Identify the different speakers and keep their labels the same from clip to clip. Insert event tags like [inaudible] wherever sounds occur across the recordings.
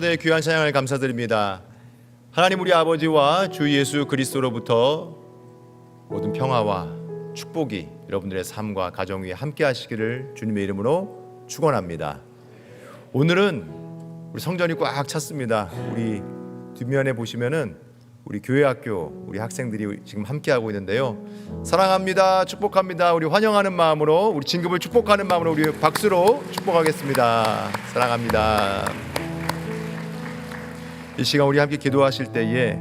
Speaker 1: 네, 귀한 찬양을 감사드립니다. 하나님 우리 아버지와 주 예수 그리스도로부터 모든 평화와 축복이 여러분들의 삶과 가정 위에 함께 하시기를 주님의 이름으로 축원합니다. 오늘은 우리 성전이 꽉 찼습니다. 우리 뒷면에 보시면은 우리 교회 학교 우리 학생들이 지금 함께 하고 있는데요. 사랑합니다. 축복합니다. 우리 환영하는 마음으로 우리 진급을 축복하는 마음으로 우리 박수로 축복하겠습니다. 사랑합니다. 이 시간 우리 함께 기도하실 때에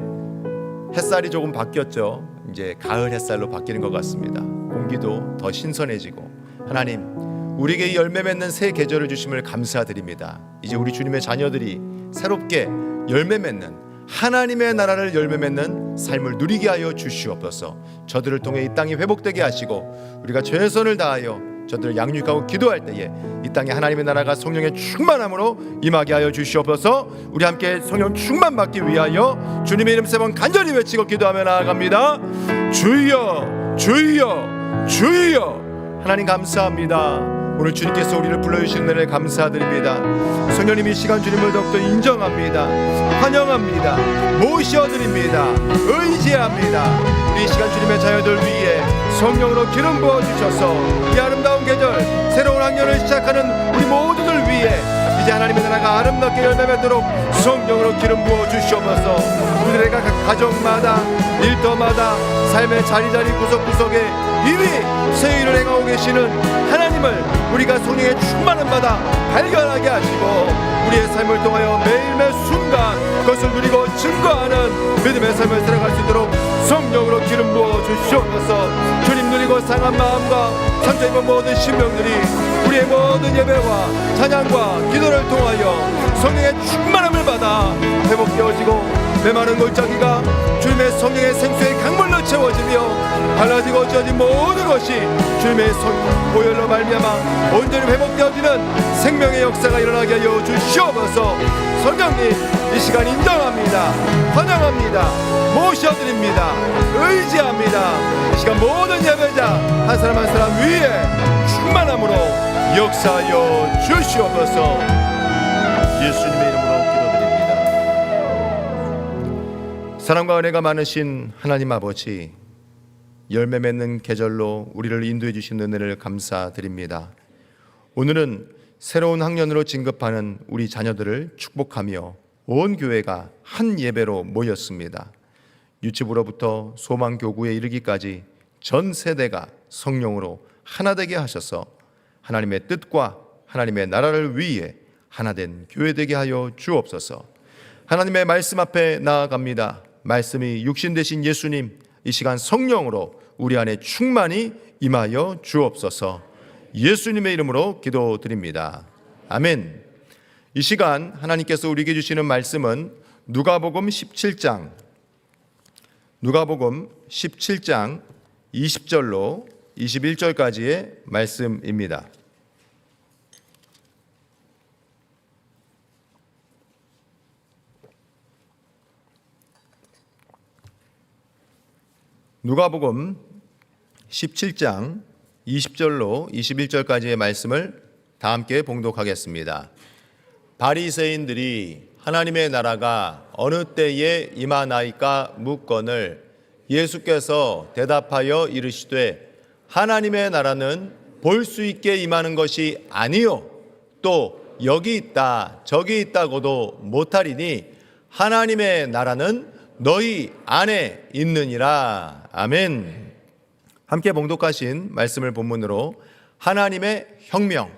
Speaker 1: 햇살이 조금 바뀌었죠. 이제 가을 햇살로 바뀌는 것 같습니다. 공기도 더 신선해지고 하나님 우리에게 이 열매 맺는 새 계절을 주심을 감사드립니다. 이제 우리 주님의 자녀들이 새롭게 열매 맺는 하나님의 나라를 열매 맺는 삶을 누리게 하여 주시옵소서. 저들을 통해 이 땅이 회복되게 하시고 우리가 최선을 다하여 저들을 양육하고 기도할 때에 이 땅에 하나님의 나라가 성령의 충만함으로 임하게 하여 주시옵소서. 우리 함께 성령 충만 받기 위하여 주님의 이름 세 번 간절히 외치고 기도하며 나아갑니다. 주여, 주여, 주여. 하나님 감사합니다. 오늘 주님께서 우리를 불러주신 은혜를 감사드립니다. 성령님 이 시간 주님을 더욱더 인정합니다. 환영합니다. 모셔드립니다. 의지합니다. 우리 이 시간 주님의 자녀들 위해 성령으로 기름 부어 주셔서 이 아름다운 계절 새로운 학년을 시작하는 우리 모두들 위해 이제 하나님의 나라가 아름답게 열매 맺도록 성령으로 기름 부어 주시옵소서. 우리들의 각 가정마다 일터마다 삶의 자리자리 구석구석에 이미 새 일을 행하고 계시는 하나님을 우리가 성령의 충만한 바다 발견하게 하시고 우리의 삶을 통하여 매일매 순간 그것을 누리고 증거하는 믿음의 삶을 주시옵소서 주님 누리고 상한 마음과 상처 입은 모든 신명들이 우리의 모든 예배와 찬양과 기도를 통하여 성령의 충만함을 받아 회복되어지고 메마른 골짜기가 주님의 성령의 생수의 강물로 채워지며 갈라지고 찢어진 모든 것이 주님의 성 보혈로 말미암아 온전히 회복되어지는 생명의 역사가 일어나게 하여 주시옵소서. 성령님 이 시간 인정합니다. 환영합니다. 모셔드립니다. 의지합니다. 이 시간 모든 예배자 한 사람 한 사람 위에 충만함으로 역사하여 주시옵소서. 예수님의 이름으로 기도드립니다. 사랑과 은혜가 많으신 하나님 아버지 열매 맺는 계절로 우리를 인도해 주신 은혜를 감사드립니다. 오늘은 새로운 학년으로 진급하는 우리 자녀들을 축복하며 온 교회가 한 예배로 모였습니다. 유치부로부터 소망 교구에 이르기까지 전 세대가 성령으로 하나 되게 하셔서 하나님의 뜻과 하나님의 나라를 위해 하나 된 교회 되게 하여 주옵소서. 하나님의 말씀 앞에 나아갑니다. 말씀이 육신 되신 예수님 이 시간 성령으로 우리 안에 충만히 임하여 주옵소서. 예수님의 이름으로 기도드립니다. 아멘. 이 시간 하나님께서 우리에게 주시는 말씀은 누가복음 17장 누가복음 17장 20절로 21절까지의 말씀입니다. 누가복음 17장 20절로 21절까지의 말씀을 다 함께 봉독하겠습니다. 바리새인들이 하나님의 나라가 어느 때에 임하나이까 묻건을 예수께서 대답하여 이르시되 하나님의 나라는 볼 수 있게 임하는 것이 아니요 또 여기 있다 저기 있다고도 못하리니 하나님의 나라는 너희 안에 있느니라 아멘. 함께 봉독하신 말씀을 본문으로 하나님의 혁명,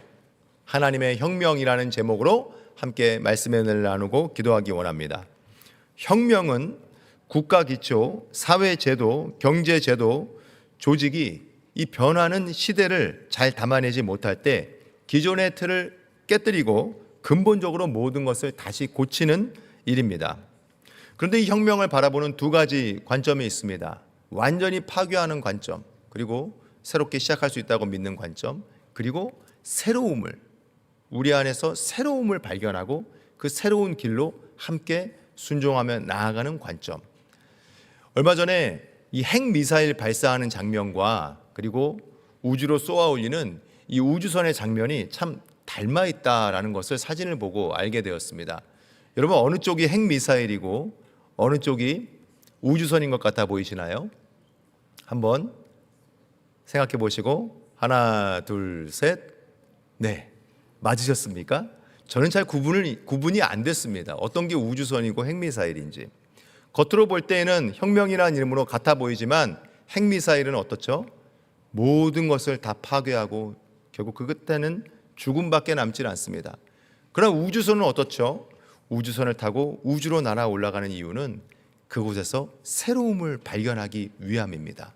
Speaker 1: 하나님의 혁명이라는 제목으로 함께 은혜를 나누고 기도하기 원합니다. 혁명은 국가 기초, 사회 제도, 경제 제도, 조직이 이 변하는 시대를 잘 담아내지 못할 때 기존의 틀을 깨뜨리고 근본적으로 모든 것을 다시 고치는 일입니다. 그런데 이 혁명을 바라보는 두 가지 관점이 있습니다. 완전히 파괴하는 관점, 그리고 새롭게 시작할 수 있다고 믿는 관점, 그리고 새로움을 우리 안에서 새로움을 발견하고 그 새로운 길로 함께 순종하며 나아가는 관점. 얼마 전에 이 핵 미사일 발사하는 장면과 그리고 우주로 쏘아 올리는 이 우주선의 장면이 참 닮아 있다라는 것을 사진을 보고 알게 되었습니다. 여러분 어느 쪽이 핵미사일이고 어느 쪽이 우주선인 것 같아 보이시나요? 한번 생각해 보시고 하나 둘 셋. 네. 맞으셨습니까? 저는 잘 구분을 구분이 안 됐습니다. 어떤 게 우주선이고 핵미사일인지. 겉으로 볼 때에는 혁명이라는 이름으로 같아 보이지만 핵미사일은 어떻죠? 모든 것을 다 파괴하고 결국 그 끝에는 죽음밖에 남질 않습니다. 그러나 우주선은 어떻죠? 우주선을 타고 우주로 날아 올라가는 이유는 그곳에서 새로움을 발견하기 위함입니다.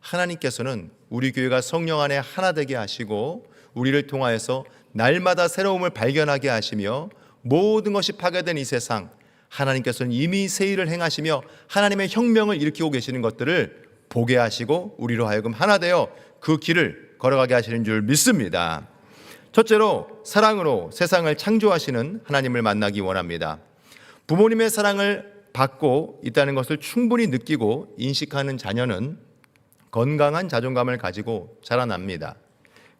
Speaker 1: 하나님께서는 우리 교회가 성령 안에 하나 되게 하시고 우리를 통하여서 날마다 새로움을 발견하게 하시며 모든 것이 파괴된 이 세상 하나님께서는 이미 새 일을 행하시며 하나님의 혁명을 일으키고 계시는 것들을 보게 하시고 우리로 하여금 하나 되어 그 길을 걸어가게 하시는 줄 믿습니다. 첫째로 사랑으로 세상을 창조하시는 하나님을 만나기 원합니다. 부모님의 사랑을 받고 있다는 것을 충분히 느끼고 인식하는 자녀는 건강한 자존감을 가지고 자라납니다.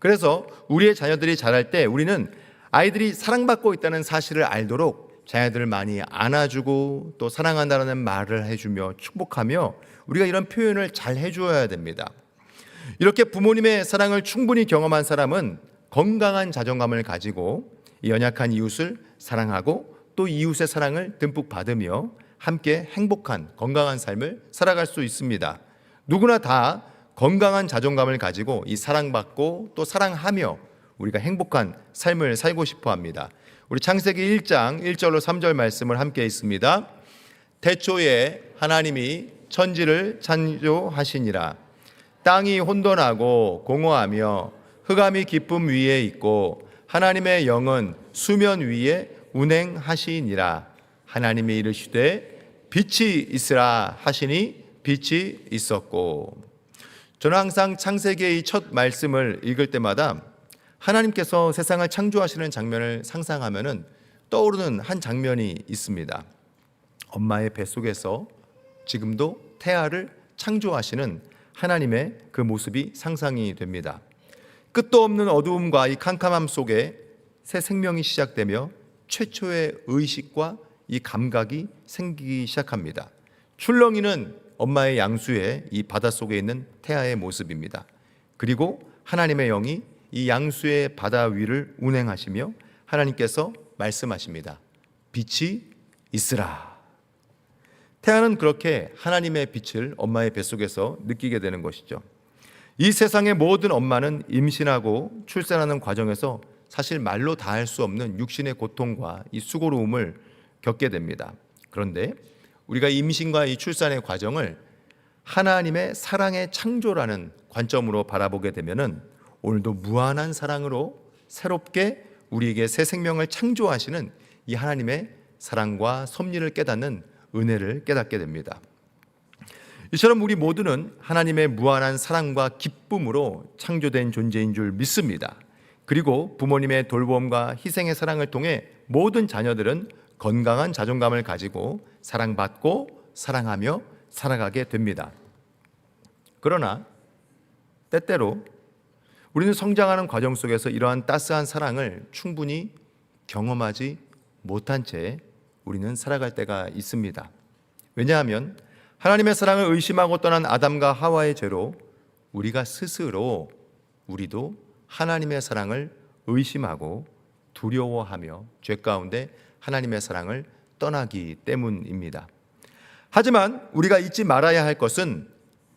Speaker 1: 그래서 우리의 자녀들이 자랄 때 우리는 아이들이 사랑받고 있다는 사실을 알도록 자녀들을 많이 안아주고 또 사랑한다는 말을 해주며 축복하며 우리가 이런 표현을 잘 해주어야 됩니다. 이렇게 부모님의 사랑을 충분히 경험한 사람은 건강한 자존감을 가지고 연약한 이웃을 사랑하고 또 이웃의 사랑을 듬뿍 받으며 함께 행복한 건강한 삶을 살아갈 수 있습니다. 누구나 다 건강한 자존감을 가지고 이 사랑받고 또 사랑하며 우리가 행복한 삶을 살고 싶어 합니다. 우리 창세기 1장 1절로 3절 말씀을 함께 있습니다. 태초에 하나님이 천지를 창조하시니라. 땅이 혼돈하고 공허하며 흑암이 기쁨 위에 있고 하나님의 영은 수면 위에 운행하시니라. 하나님이 이르시되 빛이 있으라 하시니 빛이 있었고 저는 항상 창세기의 첫 말씀을 읽을 때마다 하나님께서 세상을 창조하시는 장면을 상상하면은 떠오르는 한 장면이 있습니다. 엄마의 뱃속에서 지금도 태아를 창조하시는 하나님의 그 모습이 상상이 됩니다. 끝도 없는 어두움과 이 캄캄함 속에 새 생명이 시작되며 최초의 의식과 이 감각이 생기기 시작합니다. 출렁이는 엄마의 양수에 이 바닷속에 있는 태아의 모습입니다. 그리고 하나님의 영이 이 양수의 바다 위를 운행하시며 하나님께서 말씀하십니다. 빛이 있으라. 태아는 그렇게 하나님의 빛을 엄마의 뱃속에서 느끼게 되는 것이죠. 이 세상의 모든 엄마는 임신하고 출산하는 과정에서 사실 말로 다 할 수 없는 육신의 고통과 이 수고로움을 겪게 됩니다. 그런데 우리가 임신과 이 출산의 과정을 하나님의 사랑의 창조라는 관점으로 바라보게 되면은 오늘도 무한한 사랑으로 새롭게 우리에게 새 생명을 창조하시는 이 하나님의 사랑과 섭리를 깨닫는 은혜를 깨닫게 됩니다. 이처럼 우리 모두는 하나님의 무한한 사랑과 기쁨으로 창조된 존재인 줄 믿습니다. 그리고 부모님의 돌봄과 희생의 사랑을 통해 모든 자녀들은 건강한 자존감을 가지고 사랑받고 사랑하며 살아가게 됩니다. 그러나 때때로 우리는 성장하는 과정 속에서 이러한 따스한 사랑을 충분히 경험하지 못한 채 우리는 살아갈 때가 있습니다. 왜냐하면 하나님의 사랑을 의심하고 떠난 아담과 하와의 죄로 우리가 스스로 우리도 하나님의 사랑을 의심하고 두려워하며 죄 가운데 하나님의 사랑을 떠나기 때문입니다. 하지만 우리가 잊지 말아야 할 것은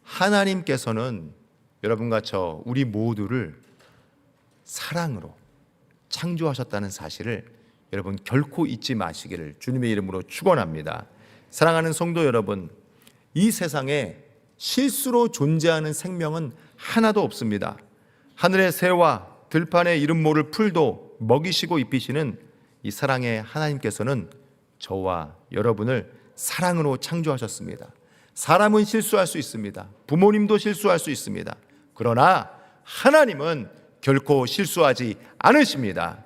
Speaker 1: 하나님께서는 여러분과 저 우리 모두를 사랑으로 창조하셨다는 사실을 여러분 결코 잊지 마시기를 주님의 이름으로 축원합니다. 사랑하는 성도 여러분, 이 세상에 실수로 존재하는 생명은 하나도 없습니다. 하늘의 새와 들판에 이름 모를 풀도 먹이시고 입히시는 이 사랑의 하나님께서는 저와 여러분을 사랑으로 창조하셨습니다. 사람은 실수할 수 있습니다. 부모님도 실수할 수 있습니다. 그러나 하나님은 결코 실수하지 않으십니다.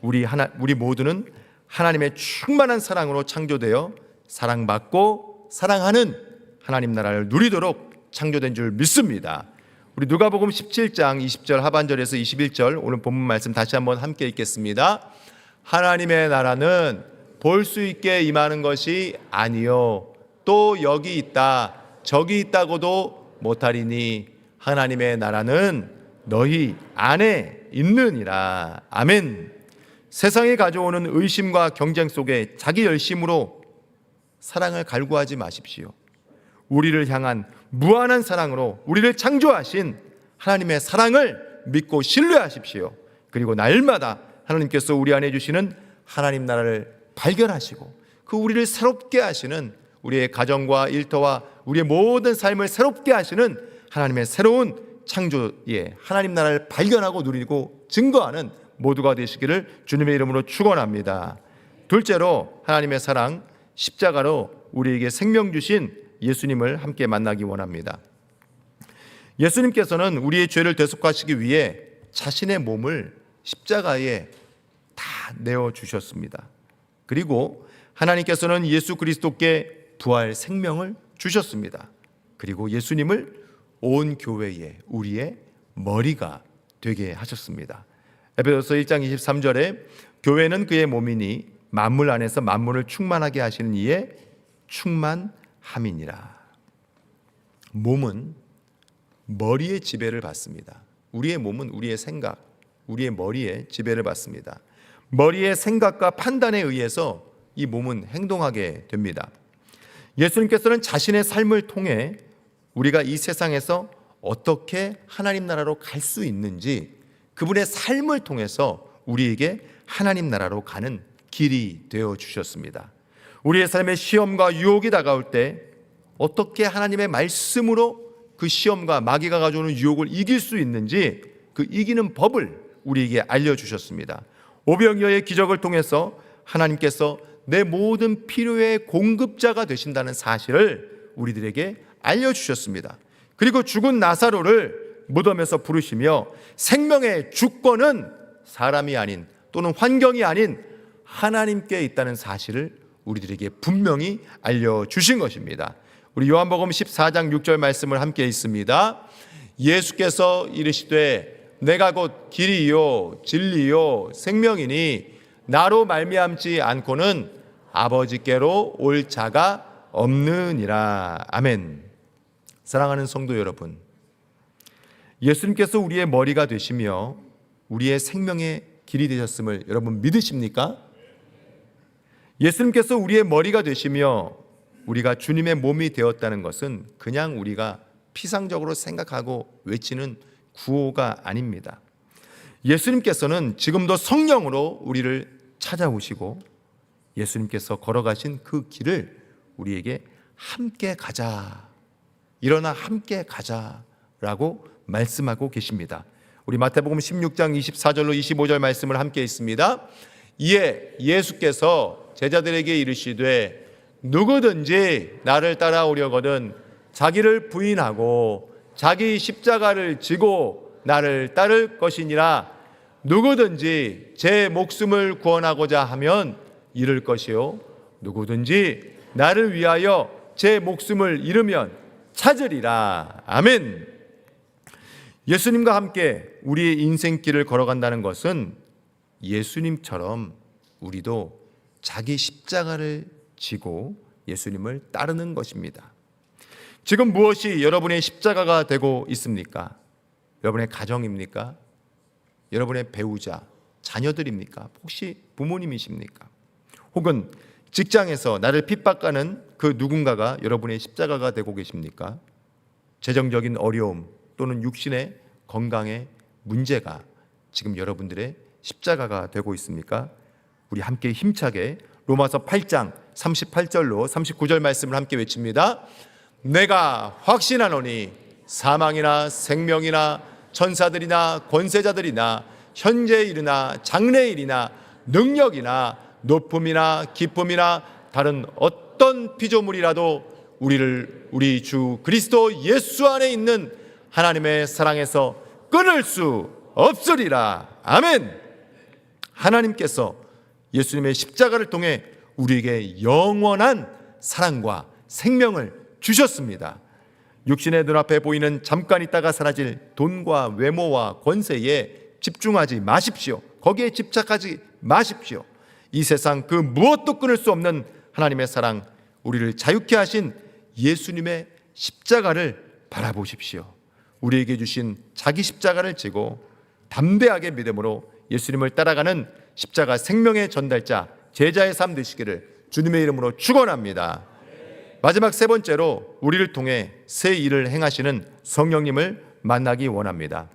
Speaker 1: 우리 하나 우리 모두는 하나님의 충만한 사랑으로 창조되어 사랑받고 사랑하는 하나님 나라를 누리도록 창조된 줄 믿습니다. 우리 누가복음 17장 20절 하반절에서 21절 오늘 본문 말씀 다시 한번 함께 읽겠습니다. 하나님의 나라는 볼 수 있게 임하는 것이 아니요. 또 여기 있다. 저기 있다고도 못하리니 하나님의 나라는 너희 안에 있느니라. 아멘. 세상이 가져오는 의심과 경쟁 속에 자기 열심으로 사랑을 갈구하지 마십시오. 우리를 향한 무한한 사랑으로 우리를 창조하신 하나님의 사랑을 믿고 신뢰하십시오. 그리고 날마다 하나님께서 우리 안에 주시는 하나님 나라를 발견하시고 그 우리를 새롭게 하시는 우리의 가정과 일터와 우리의 모든 삶을 새롭게 하시는 하나님의 새로운 창조의 하나님 나라를 발견하고 누리고 증거하는 모두가 되시기를 주님의 이름으로 축원합니다. 둘째로 하나님의 사랑 십자가로 우리에게 생명 주신 예수님을 함께 만나기 원합니다. 예수님께서는 우리의 죄를 대속하시기 위해 자신의 몸을 십자가에 다 내어 주셨습니다. 그리고 하나님께서는 예수 그리스도께 부활 생명을 주셨습니다. 그리고 예수님을 온 교회에 우리의 머리가 되게 하셨습니다. 에베소서 1장 23절에 교회는 그의 몸이니 만물 안에서 만물을 충만하게 하시는 이의 충만함이니라. 몸은 머리의 지배를 받습니다. 우리의 몸은 우리의 생각, 우리의 머리에 지배를 받습니다. 머리의 생각과 판단에 의해서 이 몸은 행동하게 됩니다. 예수님께서는 자신의 삶을 통해 우리가 이 세상에서 어떻게 하나님 나라로 갈 수 있는지 그분의 삶을 통해서 우리에게 하나님 나라로 가는 길이 되어 주셨습니다. 우리의 삶의 시험과 유혹이 다가올 때 어떻게 하나님의 말씀으로 그 시험과 마귀가 가져오는 유혹을 이길 수 있는지 그 이기는 법을 우리에게 알려주셨습니다. 오병이어의 기적을 통해서 하나님께서 내 모든 필요의 공급자가 되신다는 사실을 우리들에게 알려주셨습니다. 그리고 죽은 나사로를 무덤에서 부르시며 생명의 주권은 사람이 아닌 또는 환경이 아닌 하나님께 있다는 사실을 우리들에게 분명히 알려주신 것입니다. 우리 요한복음 14장 6절 말씀을 함께 있습니다. 예수께서 이르시되 내가 곧 길이요 진리요 생명이니 나로 말미암지 않고는 아버지께로 올 자가 없느니라. 아멘. 사랑하는 성도 여러분. 예수님께서 우리의 머리가 되시며 우리의 생명의 길이 되셨음을 여러분 믿으십니까? 예수님께서 우리의 머리가 되시며 우리가 주님의 몸이 되었다는 것은 그냥 우리가 피상적으로 생각하고 외치는 구호가 아닙니다. 예수님께서는 지금도 성령으로 우리를 찾아오시고 예수님께서 걸어가신 그 길을 우리에게 함께 가자. 일어나 함께 가자라고 말씀하고 계십니다. 우리 마태복음 16장 24절로 25절 말씀을 함께 있습니다. 이에 예수께서 제자들에게 이르시되 누구든지 나를 따라오려거든 자기를 부인하고 자기 십자가를 지고 나를 따를 것이니라. 누구든지 제 목숨을 구원하고자 하면 잃을 것이요. 누구든지 나를 위하여 제 목숨을 잃으면 찾으리라. 아멘. 예수님과 함께 우리의 인생길을 걸어간다는 것은 예수님처럼 우리도 자기 십자가를 지고 예수님을 따르는 것입니다. 지금 무엇이 여러분의 십자가가 되고 있습니까? 여러분의 가정입니까? 여러분의 배우자, 자녀들입니까? 혹시 부모님이십니까? 혹은 직장에서 나를 핍박하는 그 누군가가 여러분의 십자가가 되고 계십니까? 재정적인 어려움 또는 육신의 건강의 문제가 지금 여러분들의 십자가가 되고 있습니까? 우리 함께 힘차게 로마서 8장 38절로 39절 말씀을 함께 외칩니다. 내가 확신하노니 사망이나 생명이나 천사들이나 권세자들이나 현재 일이나 장래 일이나 능력이나 높음이나 기쁨이나 다른 어떤 피조물이라도 우리를 우리 주 그리스도 예수 안에 있는 하나님의 사랑에서 끊을 수 없으리라. 아멘. 하나님께서 예수님의 십자가를 통해 우리에게 영원한 사랑과 생명을 주셨습니다. 육신의 눈앞에 보이는 잠깐 있다가 사라질 돈과 외모와 권세에 집중하지 마십시오. 거기에 집착하지 마십시오. 이 세상 그 무엇도 끊을 수 없는 하나님의 사랑, 우리를 자유케 하신 예수님의 십자가를 바라보십시오. 우리에게 주신 자기 십자가를 지고 담대하게 믿음으로 예수님을 따라가는 십자가 생명의 전달자, 제자의 삶 되시기를 주님의 이름으로 축원합니다. 마지막 세 번째로 우리를 통해 새 일을 행하시는 성령님을 만나기 원합니다.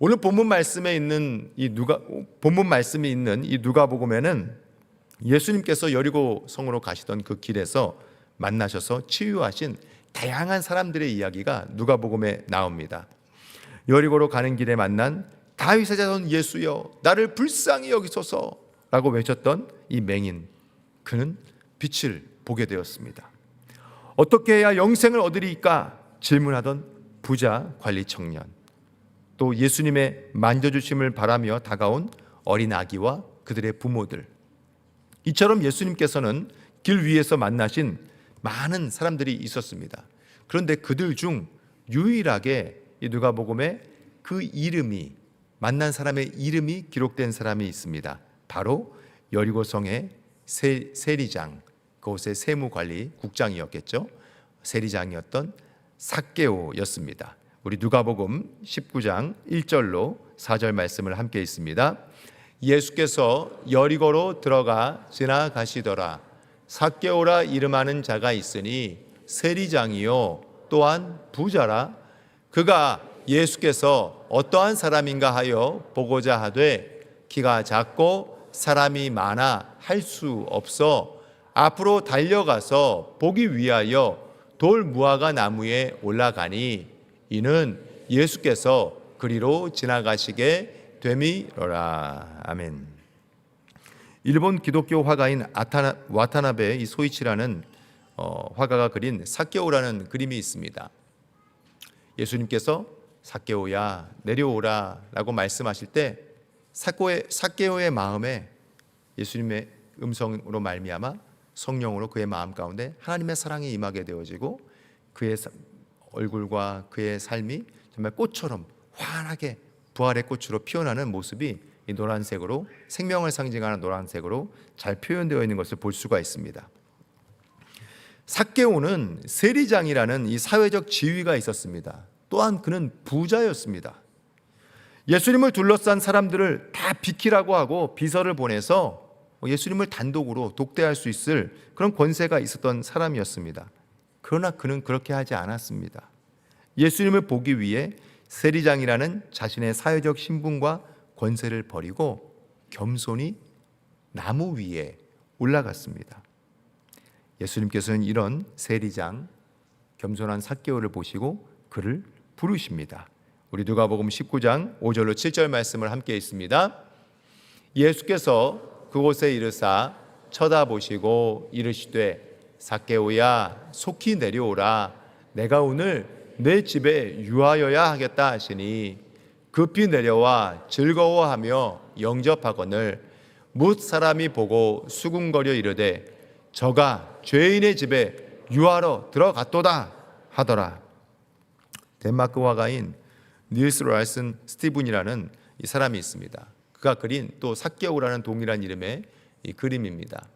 Speaker 1: 오늘 본문 말씀에 있는 이 누가 본문 말씀이 있는 이 누가복음에는 예수님께서 여리고 성으로 가시던 그 길에서 만나셔서 치유하신 다양한 사람들의 이야기가 누가복음에 나옵니다. 여리고로 가는 길에 만난 다윗의 자손 예수여 나를 불쌍히 여기소서라고 외쳤던 이 맹인 그는 빛을 보게 되었습니다. 어떻게 해야 영생을 얻으리까 질문하던 부자 관리 청년 또 예수님의 만져주심을 바라며 다가온 어린 아기와 그들의 부모들 이처럼 예수님께서는 길 위에서 만나신 많은 사람들이 있었습니다. 그런데 그들 중 유일하게 이 누가복음에 그 이름이 만난 사람의 이름이 기록된 사람이 있습니다. 바로 여리고성의 세, 세리장 그곳의 세무관리 국장이었겠죠. 세리장이었던 삭개오였습니다. 우리 누가복음 19장 1절로 4절 말씀을 함께 있습니다. 예수께서 여리고로 들어가 지나가시더라. 삭개오라 이름하는 자가 있으니 세리장이요 또한 부자라 그가 예수께서 어떠한 사람인가 하여 보고자 하되 키가 작고 사람이 많아 할 수 없어 앞으로 달려가서 보기 위하여 돌 무화과 나무에 올라가니 이는 예수께서 그리로 지나가시게 됨이로라 아멘. 일본 기독교 화가인 아타나, 와타나베 이 소이치라는 어, 화가가 그린 사케오라는 그림이 있습니다. 예수님께서 사케오야 내려오라라고 말씀하실 때 사케오의, 마음에 예수님의 음성으로 말미암아 성령으로 그의 마음 가운데 하나님의 사랑이 임하게 되어지고 그의 얼굴과 그의 삶이 정말 꽃처럼 환하게 부활의 꽃으로 피어나는 모습이 이 노란색으로 생명을 상징하는 노란색으로 잘 표현되어 있는 것을 볼 수가 있습니다. 삭개오는 세리장이라는 이 사회적 지위가 있었습니다. 또한 그는 부자였습니다. 예수님을 둘러싼 사람들을 다 비키라고 하고 비서를 보내서 예수님을 단독으로 독대할 수 있을 그런 권세가 있었던 사람이었습니다. 그러나 그는 그렇게 하지 않았습니다. 예수님을 보기 위해 세리장이라는 자신의 사회적 신분과 권세를 버리고 겸손히 나무 위에 올라갔습니다. 예수님께서는 이런 세리장 겸손한 사개오를 보시고 그를 부르십니다. 우리 누가복음 19장 5절로 7절 말씀을 함께 있습니다. 예수께서 그곳에 이르사 쳐다보시고 이르시되 사개오야 속히 내려오라 내가 오늘 내 집에 유하여야 하겠다 하시니 급히 내려와 즐거워하며 영접하거늘 뭇 사람이 보고 수군거려 이르되 저가 죄인의 집에 유하러 들어갔도다 하더라. 덴마크 화가인 닐스 라이슨 스티븐이라는 이 사람이 있습니다. 그가 그린 또 삭개오라는 동일한 이름의 이 그림입니다.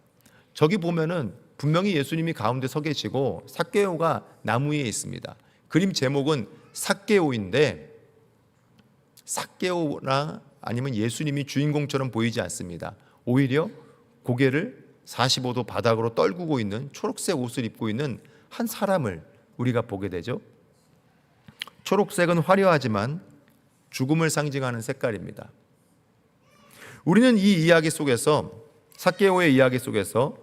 Speaker 1: 저기 보면은 분명히 예수님이 가운데 서 계시고 삭개오가 나무 위에 있습니다. 그림 제목은 삭개오인데 삭개오나 아니면 예수님이 주인공처럼 보이지 않습니다. 오히려 고개를 45도 바닥으로 떨구고 있는 초록색 옷을 입고 있는 한 사람을 우리가 보게 되죠. 초록색은 화려하지만 죽음을 상징하는 색깔입니다. 우리는 이 이야기 속에서 사케오의 이야기 속에서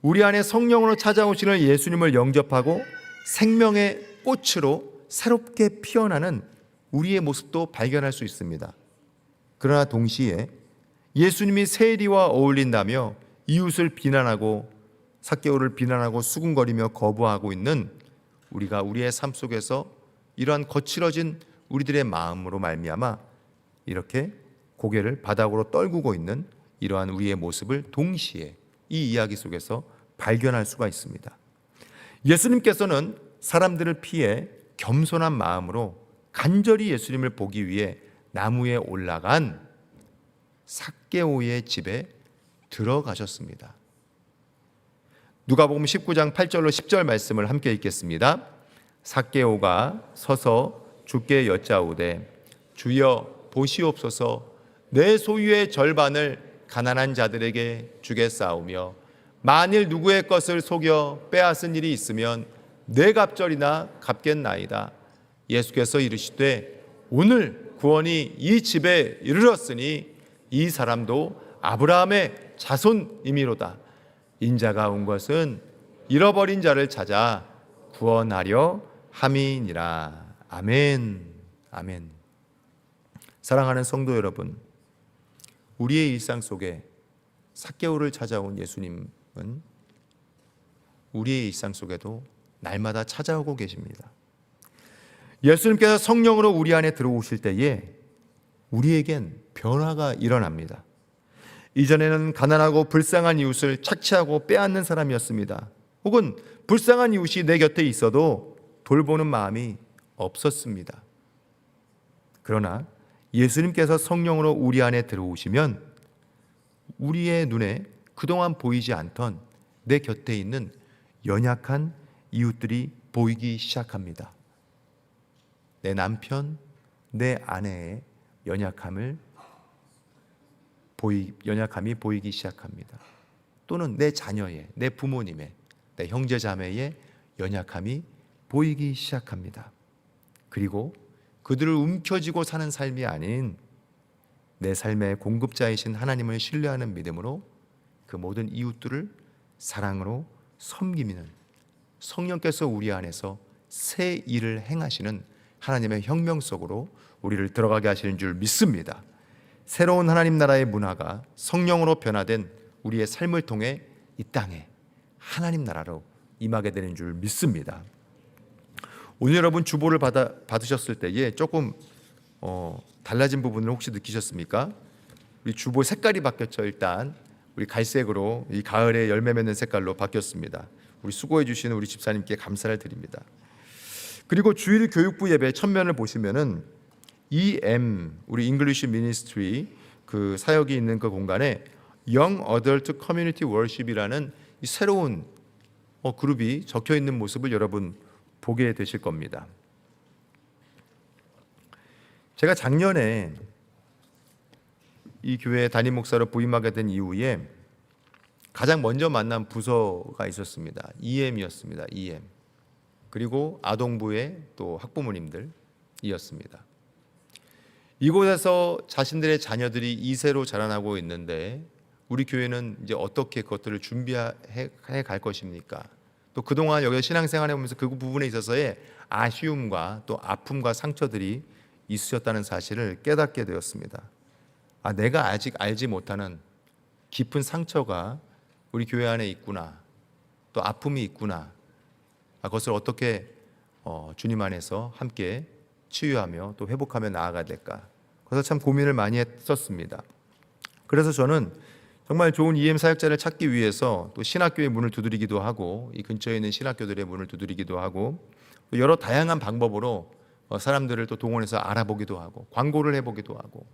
Speaker 1: 우리 안에 성령으로 찾아오시는 예수님을 영접하고 생명의 꽃으로 새롭게 피어나는 우리의 모습도 발견할 수 있습니다. 그러나 동시에 예수님이 세리와 어울린다며 이웃을 비난하고 사개오를 비난하고 수군거리며 거부하고 있는 우리가 우리의 삶 속에서 이러한 거칠어진 우리들의 마음으로 말미암아 이렇게 고개를 바닥으로 떨구고 있는 이러한 우리의 모습을 동시에 이 이야기 속에서 발견할 수가 있습니다. 예수님께서는 사람들을 피해 겸손한 마음으로 간절히 예수님을 보기 위해 나무에 올라간 삭개오의 집에 들어가셨습니다. 누가복음 19장 8절로 10절 말씀을 함께 읽겠습니다. 삭개오가 서서 주께 여짜오되 주여 보시옵소서 내 소유의 절반을 가난한 자들에게 주겠사오며 만일 누구의 것을 속여 빼앗은 일이 있으면 내 갑절이나 갚겠나이다. 예수께서 이르시되 오늘 구원이 이 집에 이르렀으니 이 사람도 아브라함의 자손이미로다. 인자가 온 것은 잃어버린 자를 찾아 구원하려 함이니라. 아멘. 아멘. 사랑하는 성도 여러분, 우리의 일상 속에 사개오를 찾아온 예수님은 우리의 일상 속에도 날마다 찾아오고 계십니다. 예수님께서 성령으로 우리 안에 들어오실 때에 우리에겐 변화가 일어납니다. 이전에는 가난하고 불쌍한 이웃을 착취하고 빼앗는 사람이었습니다. 혹은 불쌍한 이웃이 내 곁에 있어도 돌보는 마음이 없었습니다. 그러나 예수님께서 성령으로 우리 안에 들어오시면 우리의 눈에 그동안 보이지 않던 내 곁에 있는 연약한 이웃들이 보이기 시작합니다. 내 남편, 내 아내의 연약함을 보이 연약함이 보이기 시작합니다. 또는 내 자녀의, 내 부모님의, 내 형제 자매의 연약함이 보이기 시작합니다. 그리고 그들을 움켜쥐고 사는 삶이 아닌 내 삶의 공급자이신 하나님을 신뢰하는 믿음으로 그 모든 이웃들을 사랑으로 섬기는 성령께서 우리 안에서 새 일을 행하시는 하나님의 혁명 속으로 우리를 들어가게 하시는 줄 믿습니다. 새로운 하나님 나라의 문화가 성령으로 변화된 우리의 삶을 통해 이 땅에 하나님 나라로 임하게 되는 줄 믿습니다. 오늘 여러분 주보를 받아, 받으셨을 때에 조금 어, 달라진 부분을 혹시 느끼셨습니까? 우리 주보 색깔이 바뀌었죠. 일단 우리 갈색으로 이 가을에 열매 맺는 색깔로 바뀌었습니다. 우리 수고해 주시는 우리 집사님께 감사를 드립니다. 그리고 주일 교육부 예배 천면을 보시면은 EM 우리 잉글리시 미니스트리 그 사역이 있는 그 공간에 Young Adult Community Worship이라는 이 새로운 어, 그룹이 적혀 있는 모습을 여러분 보게 되실 겁니다. 제가 작년에 이 교회 담임 목사로 부임하게 된 이후에 가장 먼저 만난 부서가 있었습니다. EM이었습니다. EM. 그리고 아동부의 또 학부모님들이었습니다. 이곳에서 자신들의 자녀들이 이세로 자라나고 있는데 우리 교회는 이제 어떻게 그것들을 준비해 갈 것입니까? 또 그동안 여기 신앙생활 해 보면서 그 부분에 있어서의 아쉬움과 또 아픔과 상처들이 있으셨다는 사실을 깨닫게 되었습니다. 아, 내가 아직 알지 못하는 깊은 상처가 우리 교회 안에 있구나. 또 아픔이 있구나. 아, 그것을 어떻게 어, 주님 안에서 함께 치유하며 또 회복하며 나아가야 될까. 그래서 참 고민을 많이 했었습니다. 그래서 저는 정말 좋은 EM 사역자를 찾기 위해서 또 신학교의 문을 두드리기도 하고 이 근처에 있는 신학교들의 문을 두드리기도 하고 또 여러 다양한 방법으로 어, 사람들을 또 동원해서 알아보기도 하고 광고를 해보기도 하고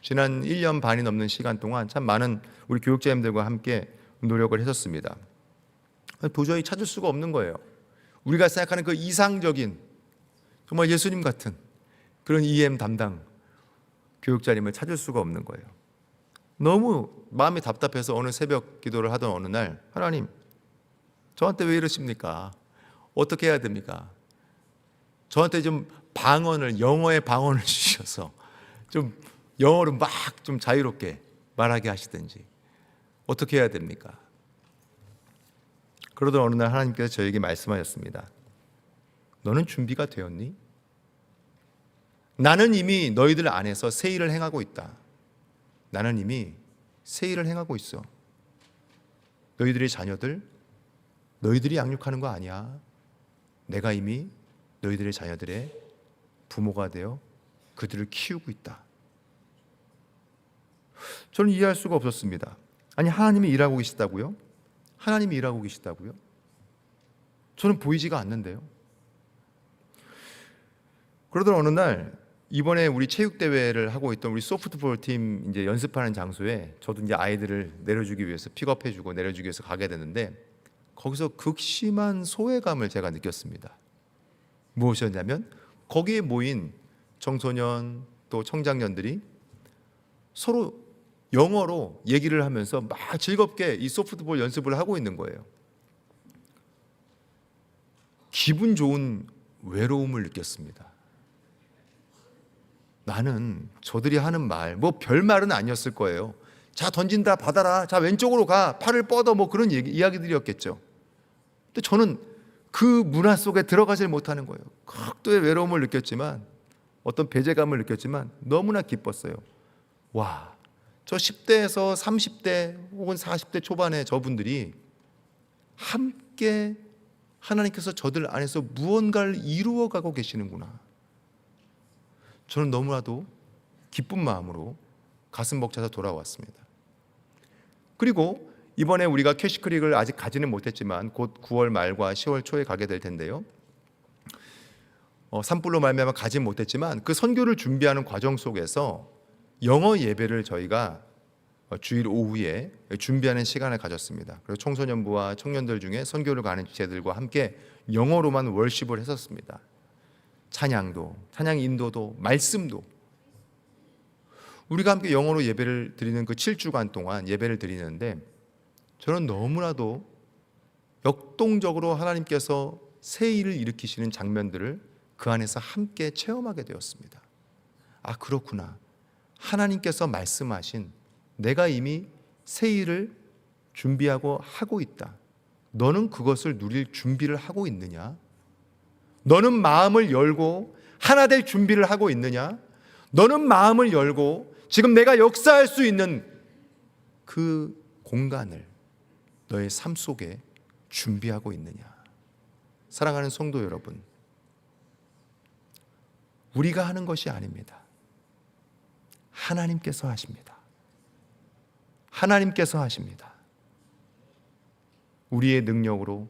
Speaker 1: 지난 1년 반이 넘는 시간 동안 참 많은 우리 교육자님들과 함께 노력을 했었습니다. 도저히 찾을 수가 없는 거예요. 우리가 생각하는 그 이상적인 정말 예수님 같은 그런 EM 담당 교육자님을 찾을 수가 없는 거예요. 너무 마음이 답답해서 어느 새벽 기도를 하던 어느 날 하나님 저한테 왜 이러십니까? 어떻게 해야 됩니까? 저한테 좀 방언을 영어의 방언을 [laughs] 주셔서 좀 영어로 막 좀 자유롭게 말하게 하시든지 어떻게 해야 됩니까? 그러던 어느 날 하나님께서 저에게 말씀하셨습니다. 너는 준비가 되었니? 나는 이미 너희들 안에서 새 일을 행하고 있다. 나는 이미 새 일을 행하고 있어. 너희들의 자녀들, 너희들이 양육하는 거 아니야. 내가 이미 너희들의 자녀들의 부모가 되어 그들을 키우고 있다. 저는 이해할 수가 없었습니다. 아니 하나님이 일하고 계시다고요? 하나님이 일하고 계시다고요? 저는 보이지가 않는데요. 그러던 어느 날 이번에 우리 체육 대회를 하고 있던 우리 소프트볼 팀 이제 연습하는 장소에 저도 이제 아이들을 내려주기 위해서 픽업해주고 내려주기 위해서 가게 됐는데 거기서 극심한 소외감을 제가 느꼈습니다. 무엇이었냐면 거기에 모인 청소년 또 청장년들이 서로 영어로 얘기를 하면서 막 즐겁게 이 소프트볼 연습을 하고 있는 거예요. 기분 좋은 외로움을 느꼈습니다. 나는 저들이 하는 말, 뭐 별 말은 아니었을 거예요. 자, 던진다, 받아라. 자, 왼쪽으로 가. 팔을 뻗어. 뭐 그런 얘기, 이야기들이었겠죠. 근데 저는 그 문화 속에 들어가질 못하는 거예요. 극도의 외로움을 느꼈지만, 어떤 배제감을 느꼈지만, 너무나 기뻤어요. 와, 저 10대에서 30대 혹은 40대 초반의 저분들이 함께 하나님께서 저들 안에서 무언가를 이루어가고 계시는구나. 저는 너무나도 기쁜 마음으로 가슴 벅차서 돌아왔습니다. 그리고 이번에 우리가 캐시크릭을 아직 가지는 못했지만 곧 9월 말과 10월 초에 가게 될 텐데요. 어, 산불로 말미암아 가지 못했지만 그 선교를 준비하는 과정 속에서 영어 예배를 저희가 어, 주일 오후에 준비하는 시간을 가졌습니다. 그리고 청소년부와 청년들 중에 선교를 가는 지체들과 함께 영어로만 월십을 했었습니다. 찬양도, 찬양 인도도, 말씀도. 우리가 함께 영어로 예배를 드리는 그 7주간 동안 예배를 드리는데 저는 너무나도 역동적으로 하나님께서 새 일을 일으키시는 장면들을 그 안에서 함께 체험하게 되었습니다. 아, 그렇구나. 하나님께서 말씀하신 내가 이미 새 일을 준비하고 하고 있다. 너는 그것을 누릴 준비를 하고 있느냐? 너는 마음을 열고 하나 될 준비를 하고 있느냐? 너는 마음을 열고 지금 내가 역사할 수 있는 그 공간을 너의 삶 속에 준비하고 있느냐? 사랑하는 성도 여러분, 우리가 하는 것이 아닙니다. 하나님께서 하십니다. 하나님께서 하십니다. 우리의 능력으로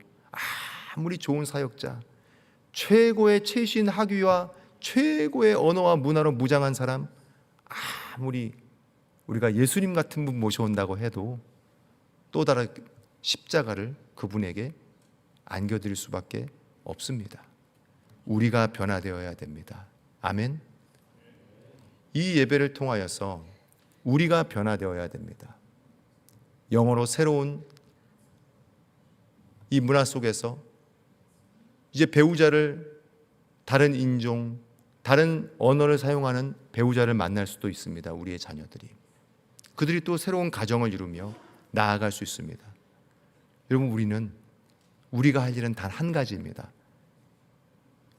Speaker 1: 아무리 좋은 사역자, 최고의 최신 학위와 최고의 언어와 문화로 무장한 사람, 아무리 우리가 예수님 같은 분 모셔온다고 해도 또 다른 십자가를 그분에게 안겨드릴 수밖에 없습니다. 우리가 변화되어야 됩니다. 아멘. 이 예배를 통하여서 우리가 변화되어야 됩니다. 영어로 새로운 이 문화 속에서 이제 배우자를 다른 인종, 다른 언어를 사용하는 배우자를 만날 수도 있습니다. 우리의 자녀들이. 그들이 또 새로운 가정을 이루며 나아갈 수 있습니다. 여러분, 우리는 우리가 할 일은 단 한 가지입니다.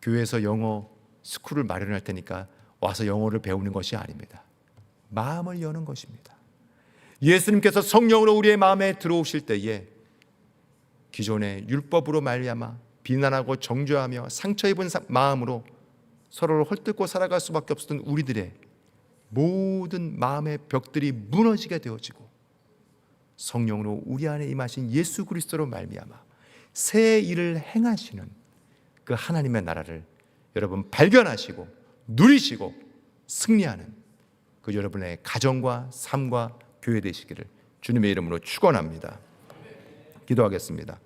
Speaker 1: 교회에서 영어 스쿨을 마련할 테니까 와서 영어를 배우는 것이 아닙니다. 마음을 여는 것입니다. 예수님께서 성령으로 우리의 마음에 들어오실 때에 기존의 율법으로 말미암아 비난하고 정죄하며 상처 입은 마음으로 서로를 헐뜯고 살아갈 수밖에 없었던 우리들의 모든 마음의 벽들이 무너지게 되어지고 성령으로 우리 안에 임하신 예수 그리스도로 말미암아 새 일을 행하시는 그 하나님의 나라를 여러분 발견하시고 누리시고 승리하는 그 여러분의 가정과 삶과 교회 되시기를 주님의 이름으로 축원합니다. 기도하겠습니다.